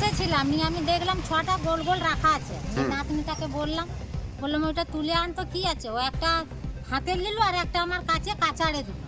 বসেছিলাম নিয়ে আমি দেখলাম ছটা গোল গোল রাখা আছে। নাতনিটাকে বললাম বললাম ওইটা তুলে আনতো কি আছে? ও একটা হাতের নিল আর একটা আমার কাছে কাচাড়ে দিল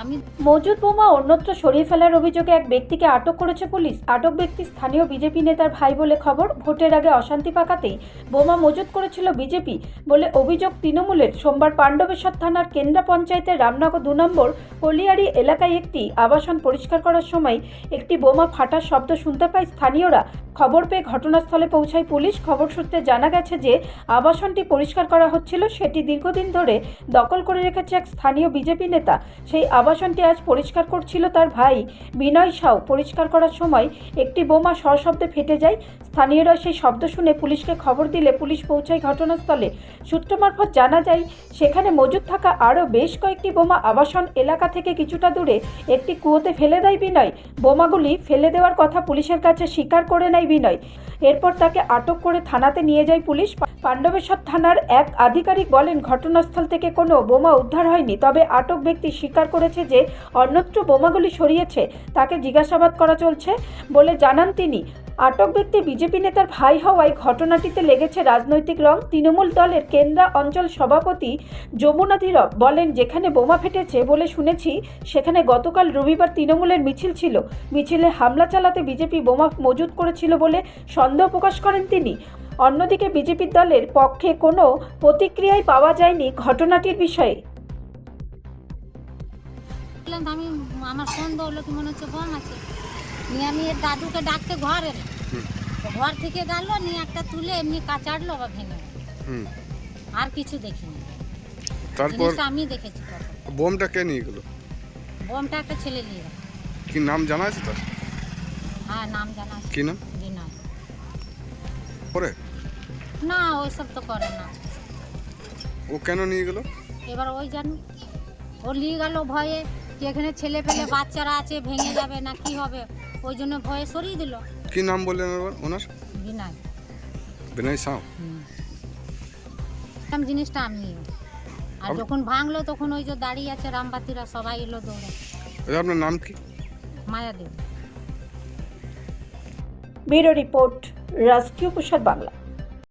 আমি মজুদ বোমা অন্যত্র সরিয়ে ফেলার অভিযোগে এক ব্যক্তিকে আটক করেছে পুলিশ। আটক ব্যক্তি স্থানীয় বিজেপি নেতার ভাই বলে খবর। ভোটের আগে অশান্তি পাকাতেই বোমা মজুত করেছিল বিজেপি বলে অভিযোগ তৃণমূলের। সোমবার পাণ্ডবেশ্বর থানার কেন্দ্রা পঞ্চায়েতের রামনগর দু নম্বর কলিয়ারি এলাকায় একটি আবাসন পরিষ্কার করার সময় একটি বোমা ফাটার শব্দ শুনতে পায় স্থানীয়রা। খবর পেয়ে ঘটনাস্থলে পৌঁছায় পুলিশ। খবর সূত্রে জানা গেছে যে, আবাসনটি পরিষ্কার করা হচ্ছিল, সেটি দীর্ঘদিন ধরে দখল করে রেখেছে এক স্থানীয় বিজেপি নেতা। সেই আবাসনটি আজ পরিষ্কার করছিল তার ভাই। বিনয় সাউ পরিষ্কার করার সময় একটি বোমা সশব্দে ফেটে যায়। স্থানীয়রা সেই শব্দ শুনে পুলিশকে খবর দিলে পুলিশ পৌঁছায় ঘটনাস্থলে। সূত্র মারফত জানা যায়, সেখানে মজুদ থাকা আরও বেশ কয়েকটি বোমা আবাসন এলাকা থেকে কিছুটা দূরে একটি কুয়োতে ফেলে দেয় বিনয়। বোমাগুলি ফেলে দেওয়ার কথা পুলিশের কাছে স্বীকার করে নেয় বিনয়। এরপর তাকে আটক করে থানাতে নিয়ে যায় পুলিশ। পাণ্ডবেশ্বর থানার এক আধিকারিক বলেন, ঘটনাস্থল থেকে কোনো বোমা উদ্ধার হয়নি, তবে আটক ব্যক্তি স্বীকার করেছে যে অন্যত্র বোমাগুলি সরিয়েছে, তাকে জিজ্ঞাসাবাদ করা চলছে বলে জানান তিনি। আটক ব্যক্তি বিজেপি নেতার ভাই হওয়ায় ঘটনাটিতে লেগেছে রাজনৈতিক রং। তৃণমূল দলের কেন্দ্রা অঞ্চল সভাপতি যমুনা বলেন, যেখানে বোমা ফেটেছে বলে শুনেছি, সেখানে গতকাল রবিবার তৃণমূলের মিছিল ছিল। মিছিলে হামলা চালাতে বিজেপি বোমা মজুত করেছিল বলে সন্দেহ প্রকাশ করেন তিনি। অন্যদিকে বিজেপি দলের পক্ষে কোনো প্রতিক্রিয়াই পাওয়া যায়নি ঘটনাটির বিষয়ে। বললাম তো আমি আমার সন্দেহ হলো কি মনে হচ্ছে বোম আছে। নিয়ে আমি এর দাদুকে ডাকতে ঘর এলাম ঘর থেকে গেল নিয়ে একটা তুলে এমনি কাচাড়লো বা ভেঙে। আর কিছু দেখিনি। তারপর আমি দেখেছি বোমটা কে নিয়ে গেল? বোমটা একটা ছেলে নিয়ে গেল। কি নাম জানা আছে তার? হ্যাঁ নাম জানা আছে। কি নাম? বিনয়। পরে না ওইসব তো করে না। ও কেন নিয়ে গেল? এবার ওই জানো ও নিয়ে গেল ভয়ে। এখানে ছেলে পেলে বাচ্চারা আছে ভেঙে যাবে না কি হবে? ওই জন্য ভয়ে সরিয়ে দিল। কি নাম বললেন ওনার? বিনয়। বিনয় সাউ। এরকম জিনিসটা আমি আর যখন ভাঙলো তখন ওই যে দাঁড়িয়ে আছে রামবাতিরা সবাই এলো দৌড়ে। এটা আপনার নাম কি? মায়াদেব। ব্যুরো রিপোর্ট রাষ্ট্রীয় প্রসার বাংলা।